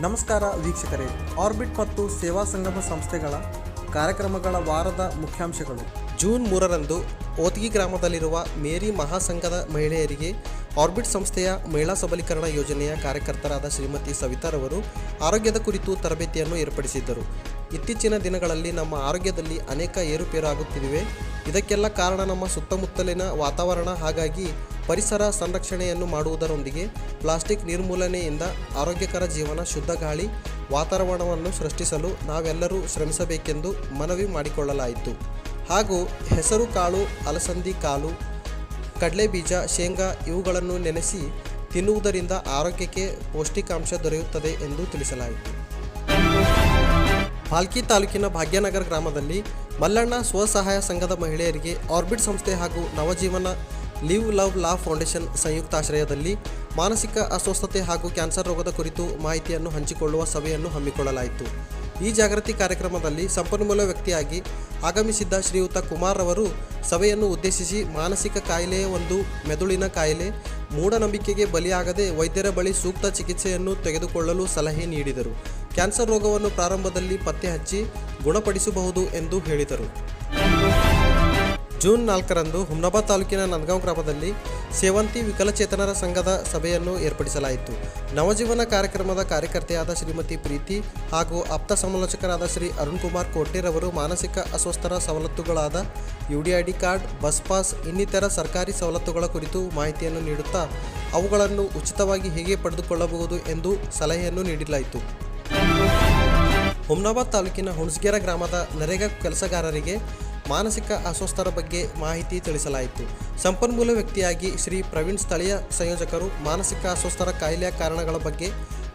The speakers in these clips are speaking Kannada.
ನಮಸ್ಕಾರ ವೀಕ್ಷಕರೇ. ಆರ್ಬಿಟ್ ಮತ್ತು ಸೇವಾ ಸಂಗಮ ಸಂಸ್ಥೆಗಳ ಕಾರ್ಯಕ್ರಮಗಳ ವಾರದ ಮುಖ್ಯಾಂಶಗಳು. ಜೂನ್ ಮೂರರಂದು ಓತಿಗಿ ಗ್ರಾಮದಲ್ಲಿರುವ ಮೇರಿ ಮಹಾಸಂಘದ ಮಹಿಳೆಯರಿಗೆ ಆರ್ಬಿಟ್ ಸಂಸ್ಥೆಯ ಮಹಿಳಾ ಸಬಲೀಕರಣ ಯೋಜನೆಯ ಕಾರ್ಯಕರ್ತರಾದ ಶ್ರೀಮತಿ ಸವಿತಾರವರು ಆರೋಗ್ಯದ ಕುರಿತು ತರಬೇತಿಯನ್ನು ಏರ್ಪಡಿಸಿದ್ದರು. ಇತ್ತೀಚಿನ ದಿನಗಳಲ್ಲಿ ನಮ್ಮ ಆರೋಗ್ಯದಲ್ಲಿ ಅನೇಕ ಏರುಪೇರು ಆಗುತ್ತಿವೆ. ಇದಕ್ಕೆಲ್ಲ ಕಾರಣ ನಮ್ಮ ಸುತ್ತಮುತ್ತಲಿನ ವಾತಾವರಣ. ಹಾಗಾಗಿ ಪರಿಸರ ಸಂರಕ್ಷಣೆಯನ್ನು ಮಾಡುವುದರೊಂದಿಗೆ ಪ್ಲಾಸ್ಟಿಕ್ ನಿರ್ಮೂಲನೆಯಿಂದ ಆರೋಗ್ಯಕರ ಜೀವನ, ಶುದ್ಧ ಗಾಳಿ, ವಾತಾವರಣವನ್ನು ಸೃಷ್ಟಿಸಲು ನಾವೆಲ್ಲರೂ ಶ್ರಮಿಸಬೇಕೆಂದು ಮನವಿ ಮಾಡಿಕೊಳ್ಳಲಾಯಿತು. ಹಾಗೂ ಹೆಸರು, ಕಾಳು, ಅಲಸಂದಿ, ಕಾಳು ಕಡಲೆ ಬೀಜ ಶೇಂಗಾ ಇವುಗಳನ್ನು ನೆನೆಸಿ ತಿನ್ನುವುದರಿಂದ ಆರೋಗ್ಯಕ್ಕೆ ಪೌಷ್ಟಿಕಾಂಶ ದೊರೆಯುತ್ತದೆ ಎಂದು ತಿಳಿಸಲಾಯಿತು. ಪಾಲ್ಕಿ ತಾಲೂಕಿನ ಭಾಗ್ಯನಗರ ಗ್ರಾಮದಲ್ಲಿ ಮಲ್ಲಣ್ಣ ಸ್ವಸಹಾಯ ಸಂಘದ ಮಹಿಳೆಯರಿಗೆ ಆರ್ಬಿಟ್ ಸಂಸ್ಥೆ ಹಾಗೂ Navajeevana Live Love Laugh Foundation ಸಂಯುಕ್ತಾಶ್ರಯದಲ್ಲಿ ಮಾನಸಿಕ ಅಸ್ವಸ್ಥತೆ ಹಾಗೂ ಕ್ಯಾನ್ಸರ್ ರೋಗದ ಕುರಿತು ಮಾಹಿತಿಯನ್ನು ಹಂಚಿಕೊಳ್ಳುವ ಸಭೆಯನ್ನು ಹಮ್ಮಿಕೊಳ್ಳಲಾಯಿತು. ಈ ಜಾಗೃತಿ ಕಾರ್ಯಕ್ರಮದಲ್ಲಿ ಸಂಪನ್ಮೂಲ ವ್ಯಕ್ತಿಯಾಗಿ ಆಗಮಿಸಿದ್ದ ಶ್ರೀಯುತ ಕುಮಾರ್ ಅವರು ಸಭೆಯನ್ನು ಉದ್ದೇಶಿಸಿ ಮಾನಸಿಕ ಕಾಯಿಲೆಯ ಒಂದು, ಮೆದುಳಿನ ಕಾಯಿಲೆ, ಮೂಢನಂಬಿಕೆಗೆ ಬಲಿಯಾಗದೆ ವೈದ್ಯರ ಬಳಿ ಸೂಕ್ತ ಚಿಕಿತ್ಸೆಯನ್ನು ತೆಗೆದುಕೊಳ್ಳಲು ಸಲಹೆ ನೀಡಿದರು. ಕ್ಯಾನ್ಸರ್ ರೋಗವನ್ನು ಪ್ರಾರಂಭದಲ್ಲಿ ಪತ್ತೆ ಹಚ್ಚಿ ಗುಣಪಡಿಸಬಹುದು ಎಂದು ಹೇಳಿದರು. ಜೂನ್ ನಾಲ್ಕರಂದು ಹುಮ್ನಾಬಾದ್ ತಾಲೂಕಿನ ನಂದಗಾಂವ್ ಗ್ರಾಮದಲ್ಲಿ ಸೇವಂತಿ ವಿಕಲಚೇತನರ ಸಂಘದ ಸಭೆಯನ್ನು ಏರ್ಪಡಿಸಲಾಯಿತು. ನವಜೀವನ ಕಾರ್ಯಕ್ರಮದ ಕಾರ್ಯಕರ್ತೆಯಾದ ಶ್ರೀಮತಿ ಪ್ರೀತಿ ಹಾಗೂ ಆಪ್ತ ಸಮಾಲೋಚಕರಾದ ಶ್ರೀ ಅರುಣ್ ಕುಮಾರ್ ಕೋಟೆರವರು ಮಾನಸಿಕ ಅಸ್ವಸ್ಥರ ಸವಲತ್ತುಗಳಾದ ಯುಡಿಐಡಿ ಕಾರ್ಡ್, ಬಸ್ ಪಾಸ್, ಇನ್ನಿತರ ಸರ್ಕಾರಿ ಸವಲತ್ತುಗಳ ಕುರಿತು ಮಾಹಿತಿಯನ್ನು ನೀಡುತ್ತಾ ಅವುಗಳನ್ನು ಉಚಿತವಾಗಿ ಹೇಗೆ ಪಡೆದುಕೊಳ್ಳಬಹುದು ಎಂದು ಸಲಹೆಯನ್ನು ನೀಡಲಾಯಿತು. ಹುಮ್ನಾಬಾದ್ ತಾಲೂಕಿನ ಹುಣಸಗೇರ ಗ್ರಾಮದ ನರೇಗಾ ಕೆಲಸಗಾರರಿಗೆ ಮಾನಸಿಕ ಅಸ್ವಸ್ಥರ ಬಗ್ಗೆ ಮಾಹಿತಿ ತಿಳಿಸಲಾಯಿತು. ಸಂಪನ್ಮೂಲ ವ್ಯಕ್ತಿಯಾಗಿ ಶ್ರೀ ಪ್ರವೀಣ್ ಸ್ಥಳೀಯ ಸಂಯೋಜಕರು ಮಾನಸಿಕ ಅಸ್ವಸ್ಥರ ಕಾಯಿಲೆಯ ಕಾರಣಗಳ ಬಗ್ಗೆ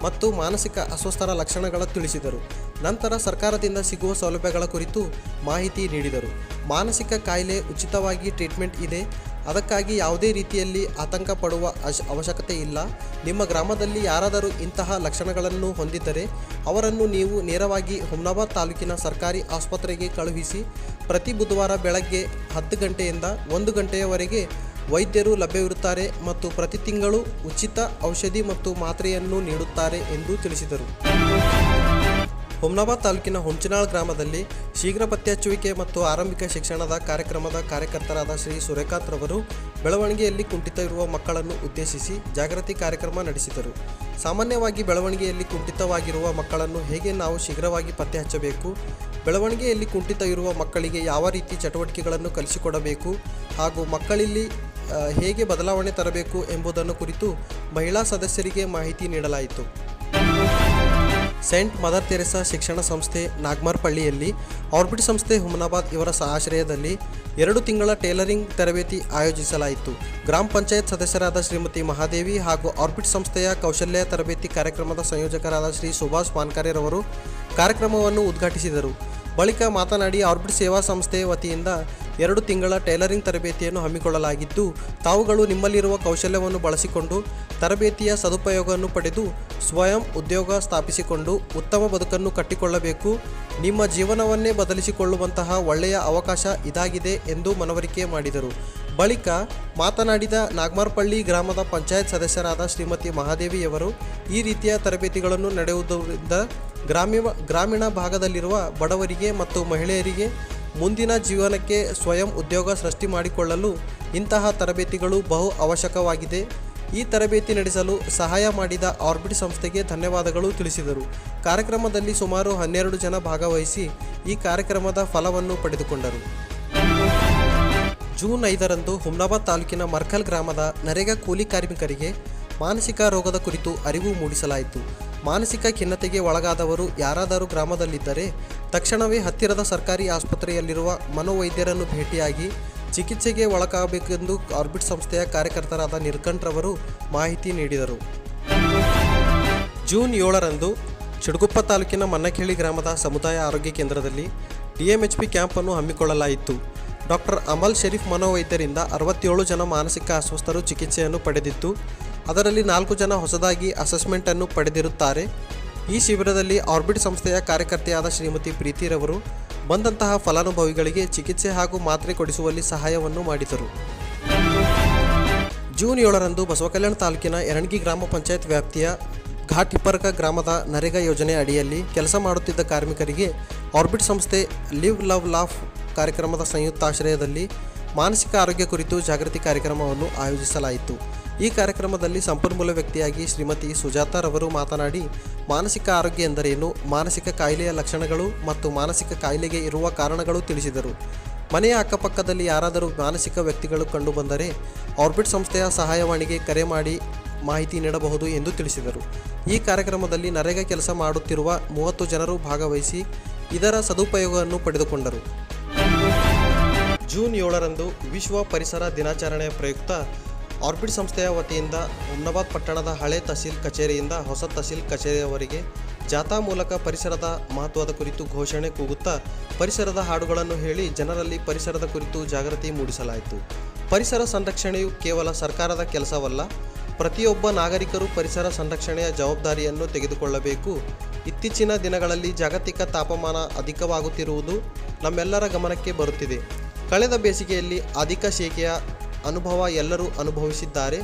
ಮತ್ತು ಮಾನಸಿಕ ಅಸ್ವಸ್ಥರ ಲಕ್ಷಣಗಳ ತಿಳಿಸಿದರು. ನಂತರ ಸರ್ಕಾರದಿಂದ ಸಿಗುವ ಸೌಲಭ್ಯಗಳ ಕುರಿತು ಮಾಹಿತಿ ನೀಡಿದರು. ಮಾನಸಿಕ ಕಾಯಿಲೆ ಉಚಿತವಾಗಿ ಟ್ರೀಟ್ಮೆಂಟ್ ಇದೆ. ಅದಕ್ಕಾಗಿ ಯಾವುದೇ ರೀತಿಯಲ್ಲಿ ಆತಂಕ ಪಡುವ ಅವಶ್ಯಕತೆ ಇಲ್ಲ. ನಿಮ್ಮ ಗ್ರಾಮದಲ್ಲಿ ಯಾರಾದರೂ ಇಂತಹ ಲಕ್ಷಣಗಳನ್ನು ಹೊಂದಿದ್ದರೆ ಅವರನ್ನು ನೀವು ನೇರವಾಗಿ ಹುಮ್ನಾಬಾದ್ ತಾಲೂಕಿನ ಸರ್ಕಾರಿ ಆಸ್ಪತ್ರೆಗೆ ಕಳುಹಿಸಿ ಪ್ರತಿ ಬುಧವಾರ ಬೆಳಗ್ಗೆ ಹತ್ತು ಗಂಟೆಯಿಂದ ಒಂದು ಗಂಟೆಯವರೆಗೆ ವೈದ್ಯರು ಲಭ್ಯವಿರುತ್ತಾರೆ ಮತ್ತು ಪ್ರತಿ ತಿಂಗಳು ಉಚಿತ ಔಷಧಿ ಮತ್ತು ಮಾತ್ರೆಯನ್ನು ನೀಡುತ್ತಾರೆ ಎಂದು ತಿಳಿಸಿದರು. ಹುಮ್ನಾಬಾದ್ ತಾಲೂಕಿನ ಹುಂಚನಾಳ್ ಗ್ರಾಮದಲ್ಲಿ ಶೀಘ್ರ ಪತ್ತೆ ಹಚ್ಚುವಿಕೆ ಮತ್ತು ಆರಂಭಿಕ ಶಿಕ್ಷಣದ ಕಾರ್ಯಕ್ರಮದ ಕಾರ್ಯಕರ್ತರಾದ ಶ್ರೀ ಸುರೇಖಾತ್ ರವರು ಬೆಳವಣಿಗೆಯಲ್ಲಿ ಕುಂಠಿತ ಇರುವ ಮಕ್ಕಳನ್ನು ಉದ್ದೇಶಿಸಿ ಜಾಗೃತಿ ಕಾರ್ಯಕ್ರಮ ನಡೆಸಿದರು. ಸಾಮಾನ್ಯವಾಗಿ ಬೆಳವಣಿಗೆಯಲ್ಲಿ ಕುಂಠಿತವಾಗಿರುವ ಮಕ್ಕಳನ್ನು ಹೇಗೆ ನಾವು ಶೀಘ್ರವಾಗಿ ಪತ್ತೆ ಹಚ್ಚಬೇಕು ಬೆಳವಣಿಗೆಯಲ್ಲಿ ಕುಂಠಿತ ಇರುವ ಮಕ್ಕಳಿಗೆ ಯಾವ ರೀತಿ ಚಟುವಟಿಕೆಗಳನ್ನು ಕಲಿಸಿಕೊಡಬೇಕು ಹಾಗೂ ಮಕ್ಕಳಲ್ಲಿ ಹೇಗೆ ಬದಲಾವಣೆ ತರಬೇಕು ಎಂಬುದನ್ನು ಕುರಿತು ಮಹಿಳಾ ಸದಸ್ಯರಿಗೆ ಮಾಹಿತಿ ನೀಡಲಾಯಿತು. ಸೆಂಟ್ ಮದರ್ ತೆರೆಸಾ ಶಿಕ್ಷಣ ಸಂಸ್ಥೆ ನಾಗ್ಮಾರ್ಪಳ್ಳಿಯಲ್ಲಿ ಆರ್ಬಿಟ್ ಸಂಸ್ಥೆ ಹುಮನಾಬಾದ್ ಇವರ ಆಶ್ರಯದಲ್ಲಿ ಎರಡು ತಿಂಗಳ ಟೇಲರಿಂಗ್ ತರಬೇತಿ ಆಯೋಜಿಸಲಾಯಿತು. ಗ್ರಾಮ ಪಂಚಾಯತ್ ಸದಸ್ಯರಾದ ಶ್ರೀಮತಿ ಮಹಾದೇವಿ ಹಾಗೂ ಆರ್ಬಿಟ್ ಸಂಸ್ಥೆಯ ಕೌಶಲ್ಯ ತರಬೇತಿ ಕಾರ್ಯಕ್ರಮದ ಸಂಯೋಜಕರಾದ ಶ್ರೀ ಸುಭಾಷ್ ಪಾನ್ಕರೆರವರು ಕಾರ್ಯಕ್ರಮವನ್ನು ಉದ್ಘಾಟಿಸಿದರು. ಬಳಿಕ ಮಾತನಾಡಿ ಆರ್ಬಿಟ್ ಸೇವಾ ಸಂಸ್ಥೆ ವತಿಯಿಂದ ಎರಡು ತಿಂಗಳ ಟೈಲರಿಂಗ್ ತರಬೇತಿಯನ್ನು ಹಮ್ಮಿಕೊಳ್ಳಲಾಗಿದ್ದು, ತಾವುಗಳು ನಿಮ್ಮಲ್ಲಿರುವ ಕೌಶಲ್ಯವನ್ನು ಬಳಸಿಕೊಂಡು ತರಬೇತಿಯ ಸದುಪಯೋಗವನ್ನು ಪಡೆದು ಸ್ವಯಂ ಉದ್ಯೋಗ ಸ್ಥಾಪಿಸಿಕೊಂಡು ಉತ್ತಮ ಬದುಕನ್ನು ಕಟ್ಟಿಕೊಳ್ಳಬೇಕು. ನಿಮ್ಮ ಜೀವನವನ್ನೇ ಬದಲಿಸಿಕೊಳ್ಳುವಂತಹ ಒಳ್ಳೆಯ ಅವಕಾಶ ಇದಾಗಿದೆ ಎಂದು ಮನವರಿಕೆ ಮಾಡಿದರು. ಬಳಿಕ ಮಾತನಾಡಿದ ನಾಗಮಾರ್ಪಳ್ಳಿ ಗ್ರಾಮದ ಪಂಚಾಯತ್ ಸದಸ್ಯರಾದ ಶ್ರೀಮತಿ ಮಹಾದೇವಿಯವರು, ಈ ರೀತಿಯ ತರಬೇತಿಗಳನ್ನು ನಡೆಯುವುದರಿಂದ ಗ್ರಾಮೀಣ ಗ್ರಾಮೀಣ ಭಾಗದಲ್ಲಿರುವ ಬಡವರಿಗೆ ಮತ್ತು ಮಹಿಳೆಯರಿಗೆ ಮುಂದಿನ ಜೀವನಕ್ಕೆ ಸ್ವಯಂ ಉದ್ಯೋಗ ಸೃಷ್ಟಿ ಮಾಡಿಕೊಳ್ಳಲು ಇಂತಹ ತರಬೇತಿಗಳು ಬಹು ಅವಶ್ಯಕವಾಗಿದೆ. ಈ ತರಬೇತಿ ನಡೆಸಲು ಸಹಾಯ ಮಾಡಿದ ಆರ್ಬಿಟ್ ಸಂಸ್ಥೆಗೆ ಧನ್ಯವಾದಗಳು ತಿಳಿಸಿದರು. ಕಾರ್ಯಕ್ರಮದಲ್ಲಿ ಸುಮಾರು ಹನ್ನೆರಡು ಜನ ಭಾಗವಹಿಸಿ ಈ ಕಾರ್ಯಕ್ರಮದ ಫಲವನ್ನು ಪಡೆದುಕೊಂಡರು. ಜೂನ್ ಐದರಂದು ಹುಮ್ನಾಬಾದ್ ತಾಲೂಕಿನ ಮರ್ಕಲ್ ಗ್ರಾಮದ ನರೇಗಾ ಕೂಲಿ ಕಾರ್ಮಿಕರಿಗೆ ಮಾನಸಿಕ ರೋಗದ ಕುರಿತು ಅರಿವು ಮೂಡಿಸಲಾಯಿತು. ಮಾನಸಿಕ ಖಿನ್ನತೆಗೆ ಒಳಗಾದವರು ಯಾರಾದರೂ ಗ್ರಾಮದಲ್ಲಿದ್ದರೆ ತಕ್ಷಣವೇ ಹತ್ತಿರದ ಸರ್ಕಾರಿ ಆಸ್ಪತ್ರೆಯಲ್ಲಿರುವ ಮನೋವೈದ್ಯರನ್ನು ಭೇಟಿಯಾಗಿ ಚಿಕಿತ್ಸೆಗೆ ಒಳಗಾಗಬೇಕೆಂದು ಆರ್ಬಿಟ್ ಸಂಸ್ಥೆಯ ಕಾರ್ಯಕರ್ತರಾದ ನಿರ್ಕಂಠ್ರವರು ಮಾಹಿತಿ ನೀಡಿದರು. ಜೂನ್ ಏಳರಂದು ಚಿಡುಗುಪ್ಪ ತಾಲೂಕಿನ ಮನ್ನಕೇಳಿ ಗ್ರಾಮದ ಸಮುದಾಯ ಆರೋಗ್ಯ ಕೇಂದ್ರದಲ್ಲಿ ಡಿಎಂಎಚ್ಪಿ ಕ್ಯಾಂಪನ್ನು ಹಮ್ಮಿಕೊಳ್ಳಲಾಯಿತು. ಡಾಕ್ಟರ್ ಅಮಲ್ ಶರೀಫ್ ಮನೋವೈದ್ಯರಿಂದ ಅರವತ್ತೇಳು ಜನ ಮಾನಸಿಕ ಅಸ್ವಸ್ಥರು ಚಿಕಿತ್ಸೆಯನ್ನು ಪಡೆದಿತ್ತು ಅದರಲ್ಲಿ ನಾಲ್ಕು ಜನ ಹೊಸದಾಗಿ ಅಸೆಸ್ಮೆಂಟನ್ನು ಪಡೆದಿರುತ್ತಾರೆ. ಈ ಶಿಬಿರದಲ್ಲಿ ಆರ್ಬಿಟ್ ಸಂಸ್ಥೆಯ ಕಾರ್ಯಕರ್ತೆಯಾದ ಶ್ರೀಮತಿ ಪ್ರೀತಿರವರು ಬಂದಂತಹ ಫಲಾನುಭವಿಗಳಿಗೆ ಚಿಕಿತ್ಸೆ ಹಾಗೂ ಮಾತ್ರೆ ಕೊಡಿಸುವಲ್ಲಿ ಸಹಾಯವನ್ನು ಮಾಡಿದರು. ಜೂನ್ ಏಳರಂದು ಬಸವಕಲ್ಯಾಣ ತಾಲೂಕಿನ ಎರಣಗಿ ಗ್ರಾಮ ಪಂಚಾಯತ್ ವ್ಯಾಪ್ತಿಯ ಘಾಟ್ ಇಪ್ಪರ್ಕ ಗ್ರಾಮದ ನರೇಗಾ ಯೋಜನೆ ಅಡಿಯಲ್ಲಿ ಕೆಲಸ ಮಾಡುತ್ತಿದ್ದ ಕಾರ್ಮಿಕರಿಗೆ ಆರ್ಬಿಟ್ ಸಂಸ್ಥೆ ಲಿವ್ ಲವ್ ಲಾಫ್ ಕಾರ್ಯಕ್ರಮದ ಸಂಯುಕ್ತಾಶ್ರಯದಲ್ಲಿ ಮಾನಸಿಕ ಆರೋಗ್ಯ ಕುರಿತು ಜಾಗೃತಿ ಕಾರ್ಯಕ್ರಮವನ್ನು ಆಯೋಜಿಸಲಾಯಿತು. ಈ ಕಾರ್ಯಕ್ರಮದಲ್ಲಿ ಸಂಪನ್ಮೂಲ ವ್ಯಕ್ತಿಯಾಗಿ ಶ್ರೀಮತಿ ಸುಜಾತಾರವರು ಮಾತನಾಡಿ, ಮಾನಸಿಕ ಆರೋಗ್ಯ ಎಂದರೇನು, ಮಾನಸಿಕ ಕಾಯಿಲೆಯ ಲಕ್ಷಣಗಳು ಮತ್ತು ಮಾನಸಿಕ ಕಾಯಿಲೆಗೆ ಇರುವ ಕಾರಣಗಳು ತಿಳಿಸಿದರು. ಮನೆಯ ಅಕ್ಕಪಕ್ಕದಲ್ಲಿ ಯಾರಾದರೂ ಮಾನಸಿಕ ವ್ಯಕ್ತಿಗಳು ಕಂಡುಬಂದರೆ ಆರ್ಬಿಟ್ ಸಂಸ್ಥೆಯ ಸಹಾಯವಾಣಿಗೆ ಕರೆ ಮಾಡಿ ಮಾಹಿತಿ ನೀಡಬಹುದು ಎಂದು ತಿಳಿಸಿದರು. ಈ ಕಾರ್ಯಕ್ರಮದಲ್ಲಿ ನರೇಗಾ ಕೆಲಸ ಮಾಡುತ್ತಿರುವ ಮೂವತ್ತು ಜನರು ಭಾಗವಹಿಸಿ ಇದರ ಸದುಪಯೋಗವನ್ನು ಪಡೆದುಕೊಂಡರು. ಜೂನ್ ಏಳರಂದು ವಿಶ್ವ ಪರಿಸರ ದಿನಾಚರಣೆಯ ಪ್ರಯುಕ್ತ ಆರ್ಬಿಟ್ ಸಂಸ್ಥೆಯ ವತಿಯಿಂದ ಹುಮ್ನಾಬಾದ್ ಪಟ್ಟಣದ ಹಳೆ ತಹಸೀಲ್ ಕಚೇರಿಯಿಂದ ಹೊಸ ತಹಸೀಲ್ ಕಚೇರಿಯವರೆಗೆ ಜಾಥಾ ಮೂಲಕ ಪರಿಸರದ ಮಹತ್ವದ ಕುರಿತು ಘೋಷಣೆ ಕೂಗುತ್ತಾ ಪರಿಸರದ ಹಾಡುಗಳನ್ನು ಹೇಳಿ ಜನರಲ್ಲಿ ಪರಿಸರದ ಕುರಿತು ಜಾಗೃತಿ ಮೂಡಿಸಲಾಯಿತು. ಪರಿಸರ ಸಂರಕ್ಷಣೆಯು ಕೇವಲ ಸರ್ಕಾರದ ಕೆಲಸವಲ್ಲ, ಪ್ರತಿಯೊಬ್ಬ ನಾಗರಿಕರು ಪರಿಸರ ಸಂರಕ್ಷಣೆಯ ಜವಾಬ್ದಾರಿಯನ್ನು ತೆಗೆದುಕೊಳ್ಳಬೇಕು. ಇತ್ತೀಚಿನ ದಿನಗಳಲ್ಲಿ ಜಾಗತಿಕ ತಾಪಮಾನ ಅಧಿಕವಾಗುತ್ತಿರುವುದು ನಮ್ಮೆಲ್ಲರ ಗಮನಕ್ಕೆ ಬರುತ್ತಿದೆ. ಕಳೆದ ಬೇಸಿಗೆಯಲ್ಲಿ ಅಧಿಕ ಶೇಕೆಯ ಅನುಭವ ಎಲ್ಲರೂ ಅನುಭವಿಸಿದ್ದಾರೆ.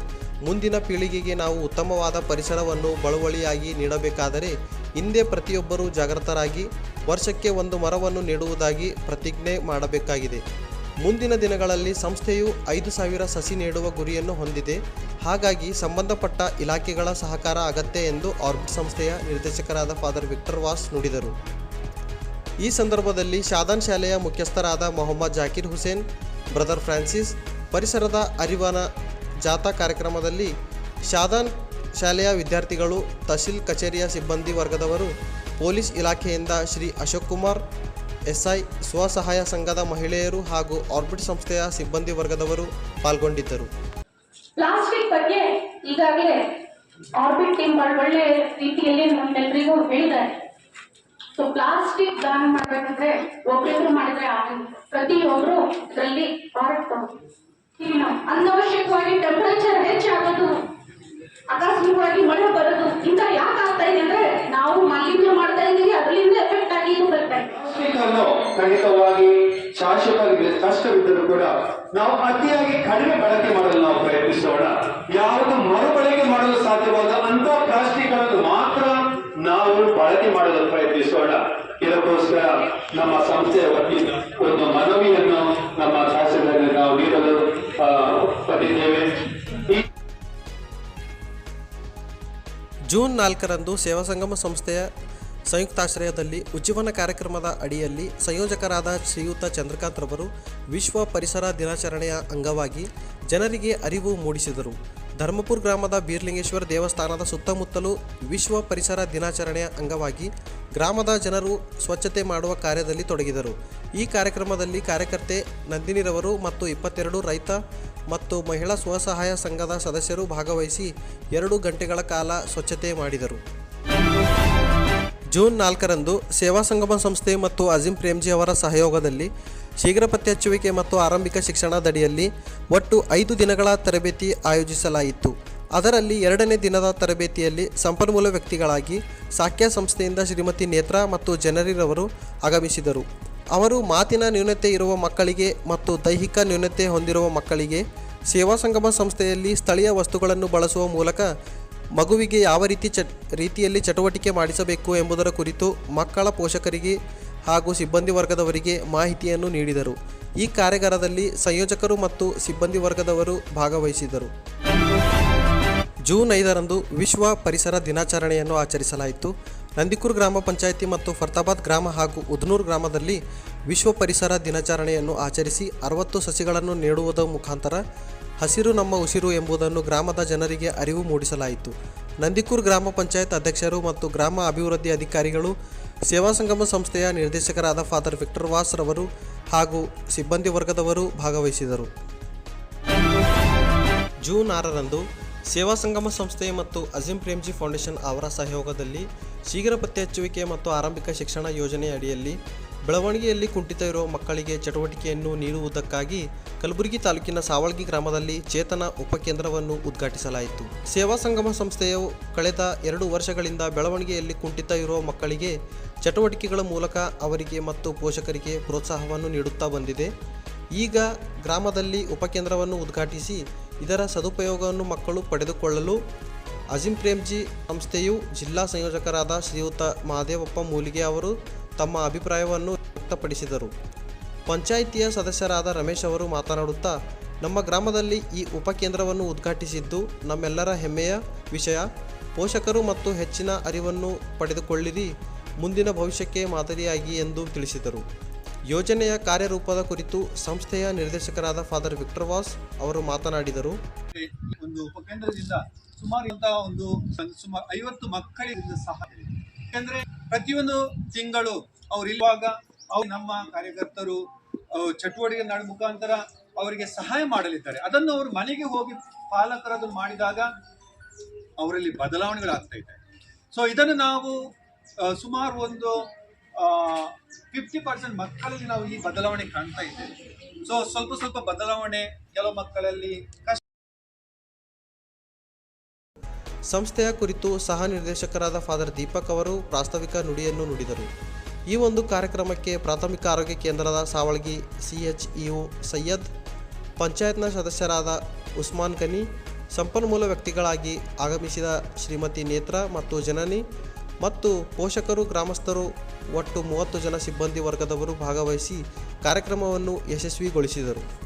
ಮುಂದಿನ ಪೀಳಿಗೆಗೆ ನಾವು ಉತ್ತಮವಾದ ಪರಿಸರವನ್ನು ಬಳುವಳಿಯಾಗಿ ನೀಡಬೇಕಾದರೆ ಹಿಂದೆ ಪ್ರತಿಯೊಬ್ಬರೂ ಜಾಗೃತರಾಗಿ ವರ್ಷಕ್ಕೆ ಒಂದು ಮರವನ್ನು ನೀಡುವುದಾಗಿ ಪ್ರತಿಜ್ಞೆ ಮಾಡಬೇಕಾಗಿದೆ. ಮುಂದಿನ ದಿನಗಳಲ್ಲಿ ಸಂಸ್ಥೆಯು ಐದು ಸಾವಿರ ಸಸಿ ನೀಡುವ ಗುರಿಯನ್ನು ಹೊಂದಿದೆ. ಹಾಗಾಗಿ ಸಂಬಂಧಪಟ್ಟ ಇಲಾಖೆಗಳ ಸಹಕಾರ ಅಗತ್ಯ ಎಂದು ಆರ್ಬಿಟ್ ಸಂಸ್ಥೆಯ ನಿರ್ದೇಶಕರಾದ ಫಾದರ್ ವಿಕ್ಟರ್ ವಾಸ್ ನುಡಿದರು. ಈ ಸಂದರ್ಭದಲ್ಲಿ ಶಾದಾನ್ ಶಾಲೆಯ ಮುಖ್ಯಸ್ಥರಾದ ಮೊಹಮ್ಮದ್ ಜಾಕಿರ್ ಹುಸೇನ್, ಬ್ರದರ್ ಫ್ರಾನ್ಸಿಸ್, ಪರಿಸರದ ಅರಿವನ ಜಾಥಾ ಕಾರ್ಯಕ್ರಮದಲ್ಲಿ ಶಾದಾನ್ ಶಾಲೆಯ ವಿದ್ಯಾರ್ಥಿಗಳು, ತಹಸೀಲ್ ಕಚೇರಿಯ ಸಿಬ್ಬಂದಿ ವರ್ಗದವರು, ಪೊಲೀಸ್ ಇಲಾಖೆಯಿಂದ ಶ್ರೀ ಅಶೋಕ್ ಕುಮಾರ್, ಎಸ್ಐ ಸ್ವಸಹಾಯ ಸಂಘದ ಮಹಿಳೆಯರು ಹಾಗೂ ಆರ್ಬಿಟ್ ಸಂಸ್ಥೆಯ ಸಿಬ್ಬಂದಿ ವರ್ಗದವರು ಪಾಲ್ಗೊಂಡಿದ್ದರು. ಪ್ಲಾಸ್ಟಿಕ್ ಬಗ್ಗೆ ಈಗಾಗಲೇ ಆರ್ಬಿಟ್ ಟೀಮ್ ಒಳ್ಳೆ ರೀತಿಯಲ್ಲಿ ನಮ್ಮೆಲ್ಲರಿಗೂ ಹೇಳಿದ್ದಾರೆ. ಸೊ ಪ್ಲಾಸ್ಟಿಕ್ ಬ್ಯಾನ್ ಮಾಡ್ಬೇಕಂದ್ರೆ ಒಬ್ರಿಬ್ರು ಮಾಡಿದ್ರೆ ಪ್ರತಿಯೊಬ್ಬರು ಪ್ರತಿಯೊಬ್ರು ಇದರಲ್ಲಿ ನಾವು ಅನವಶ್ಯಕವಾಗಿ ಟೆಂಪರೇಚರ್ ಹೆಚ್ಚಾಗೋದು, ಆಕಸ್ಮಿಕವಾಗಿ ಮಳೆ ಬರೋದು ಇಂತ ಯಾಕೆ ಆಗ್ತಾ ಇದೆ ಅಂದ್ರೆ, ನಾವು ಮಾಲಿನ್ಯ ಮಾಡ್ತಾ ಇದೀವಿ ಅದರಿಂದ ಎಫೆಕ್ಟ್ ಆಗಿ ಖಂಡಿತವಾಗಿ ಶಾಶ್ವತವಾಗಿ ಕಷ್ಟವಿದ್ದರೂ ಕೂಡ ನಾವು ಅತಿಯಾಗಿ ಕಡಿಮೆ ಬಳಕೆ ಮಾಡಲು ನಾವು ಪ್ರಯತ್ನಿಸೋಣ. ಯಾವುದು ಮರುಬಳಕೆ ಮಾಡಲು ಸಾಧ್ಯವಾದ ಅಂತ ಪ್ಲಾಸ್ಟಿಕ್ಗಳನ್ನು ಬಳಕೆ ಮಾಡಲು ಪ್ರಯತ್ನಿಸೋಣ. ಇದಕ್ಕೋಸ್ಕರ ನಮ್ಮ ಸಂಸ್ಥೆಯ ವತಿ ಒಂದು ಮನವಿಯನ್ನು ನಮ್ಮ ಶಾಸಕರಿಗೆ ನಾವು ನೀಡಲು ಬಂದಿದ್ದೇವೆ ಜೂನ್ ನಾಲ್ಕರಂದು ಸೇವಾ ಸಂಗಮ ಸಂಸ್ಥೆಯ ಸಂಯುಕ್ತಾಶ್ರಯದಲ್ಲಿ ಉಜ್ಜೀವನ ಕಾರ್ಯಕ್ರಮದ ಅಡಿಯಲ್ಲಿ ಸಂಯೋಜಕರಾದ ಶ್ರೀಯುತ ಚಂದ್ರಕಾಂತ್ ರವರು ವಿಶ್ವ ಪರಿಸರ ದಿನಾಚರಣೆಯ ಅಂಗವಾಗಿ ಜನರಿಗೆ ಅರಿವು ಮೂಡಿಸಿದರು. ಧರ್ಮಪುರ ಗ್ರಾಮದ ಬೀರ್ಲಿಂಗೇಶ್ವರ ದೇವಸ್ಥಾನದ ಸುತ್ತಮುತ್ತಲೂ ವಿಶ್ವ ಪರಿಸರ ದಿನಾಚರಣೆಯ ಅಂಗವಾಗಿ ಗ್ರಾಮದ ಜನರು ಸ್ವಚ್ಛತೆ ಮಾಡುವ ಕಾರ್ಯದಲ್ಲಿ ತೊಡಗಿದರು. ಈ ಕಾರ್ಯಕ್ರಮದಲ್ಲಿ ಕಾರ್ಯಕರ್ತೆ ನಂದಿನಿರವರು ಮತ್ತು ಇಪ್ಪತ್ತೆರಡು ರೈತ ಮತ್ತು ಮಹಿಳಾ ಸ್ವಸಹಾಯ ಸಂಘದ ಸದಸ್ಯರು ಭಾಗವಹಿಸಿ ಎರಡು ಗಂಟೆಗಳ ಕಾಲ ಸ್ವಚ್ಛತೆ ಮಾಡಿದರು. ಜೂನ್ ನಾಲ್ಕರಂದು ಸೇವಾ ಸಂಗಮ ಸಂಸ್ಥೆ ಮತ್ತು ಅಜಿಂ ಪ್ರೇಮ್ಜಿ ಅವರ ಸಹಯೋಗದಲ್ಲಿ ಶೀಘ್ರ ಪತ್ತೆ ಹಚ್ಚುವಿಕೆ ಮತ್ತು ಆರಂಭಿಕ ಶಿಕ್ಷಣದಡಿಯಲ್ಲಿ ಒಟ್ಟು ಐದು ದಿನಗಳ ತರಬೇತಿ ಆಯೋಜಿಸಲಾಯಿತು. ಅದರಲ್ಲಿ ಎರಡನೇ ದಿನದ ತರಬೇತಿಯಲ್ಲಿ ಸಂಪನ್ಮೂಲ ವ್ಯಕ್ತಿಗಳಾಗಿ ಸಾಕ್ಯ ಸಂಸ್ಥೆಯಿಂದ ಶ್ರೀಮತಿ ನೇತ್ರಾ ಮತ್ತು ಜನರಿರವರು ಆಗಮಿಸಿದರು. ಅವರು ಮಾತಿನ ನ್ಯೂನತೆ ಇರುವ ಮಕ್ಕಳಿಗೆ ಮತ್ತು ದೈಹಿಕ ನ್ಯೂನತೆ ಹೊಂದಿರುವ ಮಕ್ಕಳಿಗೆ ಸೇವಾ ಸಂಗಮ ಸಂಸ್ಥೆಯಲ್ಲಿ ಸ್ಥಳೀಯ ವಸ್ತುಗಳನ್ನು ಬಳಸುವ ಮೂಲಕ ಮಗುವಿಗೆ ಯಾವ ರೀತಿ ಚ, ರೀತಿಯಲ್ಲಿ ಚಟುವಟಿಕೆ ಮಾಡಿಸಬೇಕು ಎಂಬುದರ ಕುರಿತು ಮಕ್ಕಳ ಪೋಷಕರಿಗೆ ಹಾಗೂ ಸಿಬ್ಬಂದಿ ವರ್ಗದವರಿಗೆ ಮಾಹಿತಿಯನ್ನು ನೀಡಿದರು. ಈ ಕಾರ್ಯಾಗಾರದಲ್ಲಿ ಸಂಯೋಜಕರು ಮತ್ತು ಸಿಬ್ಬಂದಿ ವರ್ಗದವರು ಭಾಗವಹಿಸಿದರು. ಜೂನ್ ಐದರಂದು ವಿಶ್ವ ಪರಿಸರ ದಿನಾಚರಣೆಯನ್ನು ಆಚರಿಸಲಾಯಿತು. ನಂದಿಕೂರು ಗ್ರಾಮ ಪಂಚಾಯಿತಿ ಮತ್ತು ಫರ್ತಾಬಾದ್ ಗ್ರಾಮ ಹಾಗೂ ಉದ್ನೂರು ಗ್ರಾಮದಲ್ಲಿ ವಿಶ್ವ ಪರಿಸರ ದಿನಾಚರಣೆಯನ್ನು ಆಚರಿಸಿ ಅರವತ್ತು ಸಸಿಗಳನ್ನು ನೀಡುವುದರ ಮುಖಾಂತರ ಹಸಿರು ನಮ್ಮ ಉಸಿರು ಎಂಬುದನ್ನು ಗ್ರಾಮದ ಜನರಿಗೆ ಅರಿವು ಮೂಡಿಸಲಾಯಿತು. ನಂದಿಕೂರು ಗ್ರಾಮ ಪಂಚಾಯತ್ ಅಧ್ಯಕ್ಷರು ಮತ್ತು ಗ್ರಾಮ ಅಭಿವೃದ್ಧಿ ಅಧಿಕಾರಿಗಳು, ಸೇವಾ ಸಂಗಮ ಸಂಸ್ಥೆಯ ನಿರ್ದೇಶಕರಾದ ಫಾದರ್ ವಿಕ್ಟರ್ ವಾಸ್ ರವರು ಹಾಗೂ ಸಿಬ್ಬಂದಿ ವರ್ಗದವರು ಭಾಗವಹಿಸಿದರು. ಜೂನ್ ಆರರಂದು ಸೇವಾ ಸಂಗಮ ಸಂಸ್ಥೆ ಮತ್ತು ಅಜಿಂ ಪ್ರೇಮ್ಜಿ ಫೌಂಡೇಶನ್ ಅವರ ಸಹಯೋಗದಲ್ಲಿ ಶೀಘ್ರ ಪತ್ತೆ ಹಚ್ಚುವಿಕೆ ಮತ್ತು ಆರಂಭಿಕ ಶಿಕ್ಷಣ ಯೋಜನೆ ಅಡಿಯಲ್ಲಿ ಬೆಳವಣಿಗೆಯಲ್ಲಿ ಕುಂಠಿತ ಇರುವ ಮಕ್ಕಳಿಗೆ ಚಟುವಟಿಕೆಯನ್ನು ನೀಡುವುದಕ್ಕಾಗಿ ಕಲಬುರಗಿ ತಾಲೂಕಿನ ಸಾವಳ್ಗಿ ಗ್ರಾಮದಲ್ಲಿ ಚೇತನ ಉಪಕೇಂದ್ರವನ್ನು ಉದ್ಘಾಟಿಸಲಾಯಿತು. ಸೇವಾ ಸಂಗಮ ಸಂಸ್ಥೆಯು ಕಳೆದ ಎರಡು ವರ್ಷಗಳಿಂದ ಬೆಳವಣಿಗೆಯಲ್ಲಿ ಕುಂಠಿತ ಇರುವ ಮಕ್ಕಳಿಗೆ ಚಟುವಟಿಕೆಗಳ ಮೂಲಕ ಅವರಿಗೆ ಮತ್ತು ಪೋಷಕರಿಗೆ ಪ್ರೋತ್ಸಾಹವನ್ನು ನೀಡುತ್ತಾ ಬಂದಿದೆ. ಈಗ ಗ್ರಾಮದಲ್ಲಿ ಉಪಕೇಂದ್ರವನ್ನು ಉದ್ಘಾಟಿಸಿ ಇದರ ಸದುಪಯೋಗವನ್ನು ಮಕ್ಕಳು ಪಡೆದುಕೊಳ್ಳಲು ಅಜಿಂ ಪ್ರೇಮ್ಜಿ ಸಂಸ್ಥೆಯು ಜಿಲ್ಲಾ ಸಂಯೋಜಕರಾದ ಶ್ರೀಯುತ ಮಹದೇವಪ್ಪ ಮೂಲಿಗೆ ಅವರು ತಮ್ಮ ಅಭಿಪ್ರಾಯವನ್ನು ವ್ಯಕ್ತಪಡಿಸಿದರು. ಪಂಚಾಯಿತಿಯ ಸದಸ್ಯರಾದ ರಮೇಶ್ ಅವರು ಮಾತನಾಡುತ್ತಾ, ನಮ್ಮ ಗ್ರಾಮದಲ್ಲಿ ಈ ಉಪಕೇಂದ್ರವನ್ನು ಉದ್ಘಾಟಿಸಿದ್ದು ನಮ್ಮೆಲ್ಲರ ಹೆಮ್ಮೆಯ ವಿಷಯ. ಪೋಷಕರು ಮತ್ತು ಹೆಚ್ಚಿನ ಅರಿವನ್ನು ಪಡೆದುಕೊಳ್ಳಿರಿ, ಮುಂದಿನ ಭವಿಷ್ಯಕ್ಕೆ ಮಾದರಿಯಾಗಿ ಎಂದು ತಿಳಿಸಿದರು. ಯೋಜನೆಯ ಕಾರ್ಯರೂಪದ ಕುರಿತು ಸಂಸ್ಥೆಯ ನಿರ್ದೇಶಕರಾದ ಫಾದರ್ ವಿಕ್ಟರ್ ವಾಸ್ ಅವರು ಮಾತನಾಡಿದರು. ಒಂದು ಉಪಕೇಂದ್ರದಿಂದ ಸುಮಾರು ಒಂದು ಸುಮಾರು ಐವತ್ತು ಮಕ್ಕಳಿಗೆ ಸಹ ಏಕೆಂದರೆ ಪ್ರತಿಯೊಂದು ತಿಂಗಳು ಅವ್ರು ಇರುವಾಗ ಅವ್ರು ನಮ್ಮ ಕಾರ್ಯಕರ್ತರು ಚಟುವಟಿಕೆ ಮುಖಾಂತರ ಅವರಿಗೆ ಸಹಾಯ ಮಾಡಲಿದ್ದಾರೆ. ಅದನ್ನು ಅವರು ಮನೆಗೆ ಹೋಗಿ ಪಾಲಕರದನ್ನು ಮಾಡಿದಾಗ ಅವರಲ್ಲಿ ಬದಲಾವಣೆಗಳಾಗ್ತಾ ಇದೆ. ಸೊ ಇದನ್ನು ನಾವು ಸುಮಾರು ಒಂದು ಫಿಫ್ಟಿ ಪರ್ಸೆಂಟ್ ಮಕ್ಕಳಲ್ಲಿ ನಾವು ಈ ಬದಲಾವಣೆ ಕಾಣ್ತಾ ಇದ್ದೇವೆ. ಸೊ ಸ್ವಲ್ಪ ಸ್ವಲ್ಪ ಬದಲಾವಣೆ, ಕೆಲವು ಮಕ್ಕಳಲ್ಲಿ ಸಂಸ್ಥೆಯ ಕುರಿತು ಸಹ ನಿರ್ದೇಶಕರಾದ ಫಾದರ್ ದೀಪಕ್ ಅವರು ಪ್ರಾಸ್ತಾವಿಕ ನುಡಿಯನ್ನು ನುಡಿದರು. ಈ ಒಂದು ಕಾರ್ಯಕ್ರಮಕ್ಕೆ ಪ್ರಾಥಮಿಕ ಆರೋಗ್ಯ ಕೇಂದ್ರದ ಸಾವಳಗಿ ಸಿಎಚ್ಇಒ ಸೈಯದ್, ಪಂಚಾಯತ್ನ ಸದಸ್ಯರಾದ ಉಸ್ಮಾನ್ ಕನಿ ಸಂಪನ್ಮೂಲ ವ್ಯಕ್ತಿಗಳಾಗಿ ಆಗಮಿಸಿದ ಶ್ರೀಮತಿ ನೇತ್ರ ಮತ್ತು ಜನನಿ ಮತ್ತು ಪೋಷಕರು ಗ್ರಾಮಸ್ಥರು ಒಟ್ಟು ಮೂವತ್ತು ಜನ ಸಿಬ್ಬಂದಿ ವರ್ಗದವರು ಭಾಗವಹಿಸಿ ಕಾರ್ಯಕ್ರಮವನ್ನು ಯಶಸ್ವಿಗೊಳಿಸಿದರು.